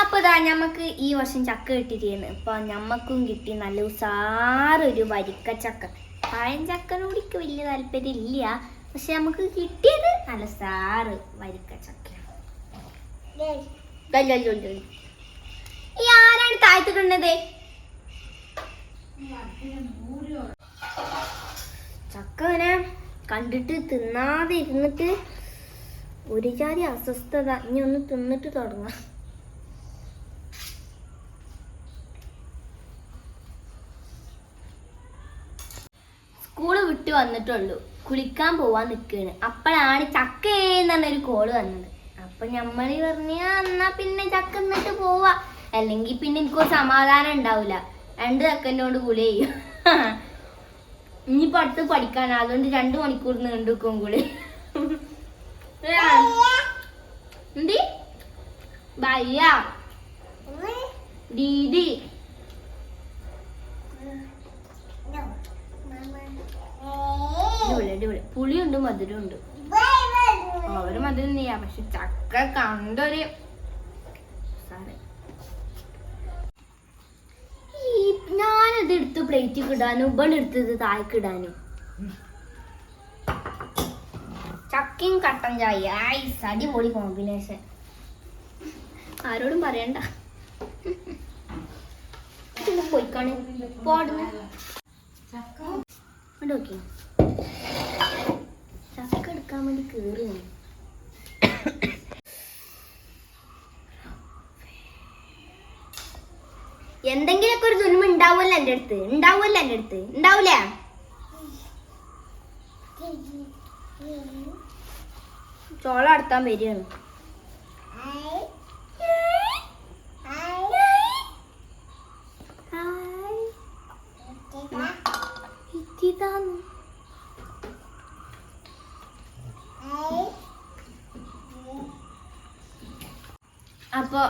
അപ്പൊ ഇതാ ഞമ്മക്ക് ഈ വർഷം ചക്ക കിട്ടിയിരുന്നു അപ്പൊ ഞമ്മക്കും കിട്ടി നല്ല ഉസാറൊരു വരിക്ക ചക്ക പഴം ചക്കനോടിക്ക് വലിയ താല്പര്യം ഇല്ല പക്ഷെ നമുക്ക് കിട്ടിയത് നല്ല സാറ് വരിക്ക. ഈ ആരാണ് താഴ്ത്തിട്ടുള്ളത് ചക്ക ഇങ്ങനെ കണ്ടിട്ട് തിന്നാതെ ഇരുന്നിട്ട് ഒരു ജാതി അസ്വസ്ഥത. ഇനി ഒന്ന് തിന്നിട്ട് തുടങ്ങാം. വിട്ട് വന്നിട്ടുള്ളൂ. കുളിക്കാൻ പോവാൻ നിൽക്കുകയാണ് അപ്പോഴാണ് ചക്ക എന്നൊരു കോൾ വന്നത്. അപ്പൊ ഞമ്മൾ പറഞ്ഞ എന്നാ പിന്നെ ചക്ക എന്നിട്ട് പോവാ. അല്ലെങ്കിൽ പിന്നെ എനിക്കൊരു സമാധാനം ഉണ്ടാവില്ല രണ്ട് ചക്കന്റെ കുളി ചെയ്യും. ഇനിയിപ്പോ അടുത്ത് പഠിക്കാൻ അതുകൊണ്ട് രണ്ട് മണിക്കൂർ നീണ്ടു നിൽക്കും കൂടെ എന്തി? ഭയ്യ ദീദി അടിപൊളി അടിപൊളി പുളിയുണ്ട് മധുരമുണ്ട്. അവർ മധുരം ചെയ്യാ പക്ഷെ ചക്ക കണ്ടൊരു ഞാനത് എടുത്ത് പ്ലേറ്റിൽ ഇടാനും ഉബൺ എടുത്തത് താഴേക്ക് ഇടാനും. ചക്കയും കട്ടൻ ചായ ഐസ് അടിപൊളി കോമ്പിനേഷൻ. ആരോടും പറയണ്ട. പോയിക്കാണ്. പോടുന്നു നോക്കി കേറി എന്തെങ്കിലുമൊക്കെ ഒരു തുന്മ ഉണ്ടാവുമല്ലോ എന്റെ അടുത്ത്. ഉണ്ടാവുമല്ലോ എന്റെ അടുത്ത്. ഉണ്ടാവൂല? ചോള അടുത്താൻ വരികയാണ്. അപ്പൊ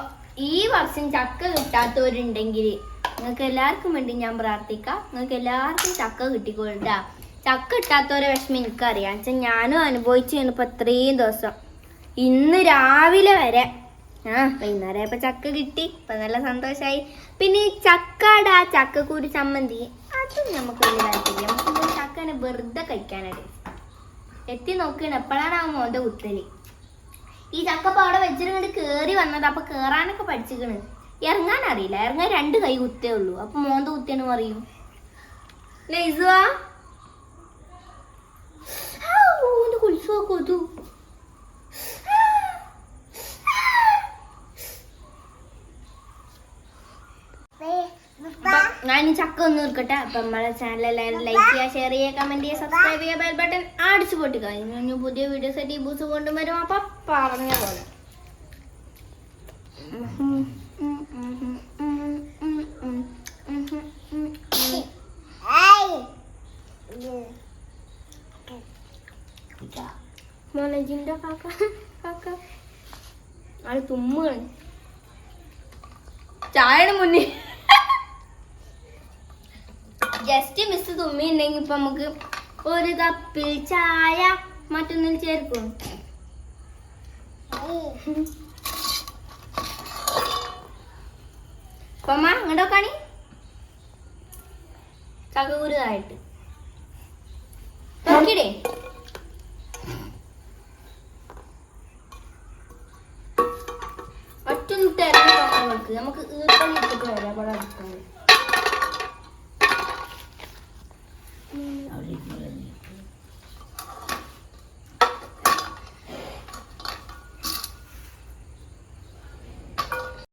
ഈ വർഷം ചക്ക കിട്ടാത്തവരുണ്ടെങ്കിൽ നിങ്ങൾക്ക് എല്ലാവർക്കും വേണ്ടി ഞാൻ പ്രാർത്ഥിക്കാം. നിങ്ങൾക്ക് എല്ലാവർക്കും ചക്ക കിട്ടിക്കൊള്ളുക ചക്ക കിട്ടാത്തവരെ വിഷമം എനിക്കറിയാം. വെച്ചാൽ ഞാനും അനുഭവിച്ചു കഴിഞ്ഞപ്പോൾ ഇത്രയും ദിവസം. ഇന്ന് രാവിലെ വരെ. ആ വൈകുന്നേരം ഇപ്പം ചക്ക കിട്ടി. ഇപ്പം നല്ല സന്തോഷമായി പിന്നെ ഈ ചക്ക ചക്കക്കൂരി ചമ്മന്തി അതും നമുക്ക് വലിയ താല്പര്യം ചക്കനെ വെറുതെ കഴിക്കാനായിട്ട്. എത്തി നോക്കണം. എപ്പോഴാണ് ആ മോന്റെ കുത്തൽ? ഈ ചക്കപ്പ അവിടെ വെച്ചിട്ട് കേറി വന്നത്. അപ്പൊ കേറാനൊക്കെ പഠിച്ചിക്കണ്. ഇറങ്ങാൻ അറിയില്ല. ഇറങ്ങാൻ രണ്ട് കൈ കുത്തേ ഉള്ളൂ. അപ്പൊ മോന്ത കുത്തിയെന്ന് പറയും. ലൈസുവാ കൊതു. ഞാൻ ഈ ചക്ക ഒന്ന് നിൽക്കട്ടെ അപ്പൊ നമ്മളെ ചാനൽ എല്ലാവരും ലൈക്ക് ചെയ്യുക ഷെയർ ചെയ്യുക കമന്റ് ചെയ്യുക സബ്സ്ക്രൈബ് ചെയ്യുക ബെൽ ബട്ടൺ അടിച്ചു പൊട്ടിക്കുക. ഇനി പുതിയ വീഡിയോസ് ആയിട്ട് ഈ ബൂസ് കൊണ്ടുവരും അപ്പൊ പറഞ്ഞ പോലെ. മോനജിന്റെ കാക്ക കാക്ക. ആൾ തുമ്മാണ് ചായയുടെ മുന്നിൽ. ജസ്റ്റ് മിസ് തുമ്മി ഉണ്ടെങ്കിൽ ഇപ്പൊ നമുക്ക് ഒരു കപ്പിൽ ചായ മറ്റൊന്നിൽ ചേർക്കും. പമ്മ ഇങ്ങോട്ടോ കാണി ചകകൂരുതായിട്ട് നോക്കിടേ ഒറ്റ നമുക്ക് ഈർപ്പം ഇട്ടിട്ട് വരാം. അവിടെ അടുത്താണ്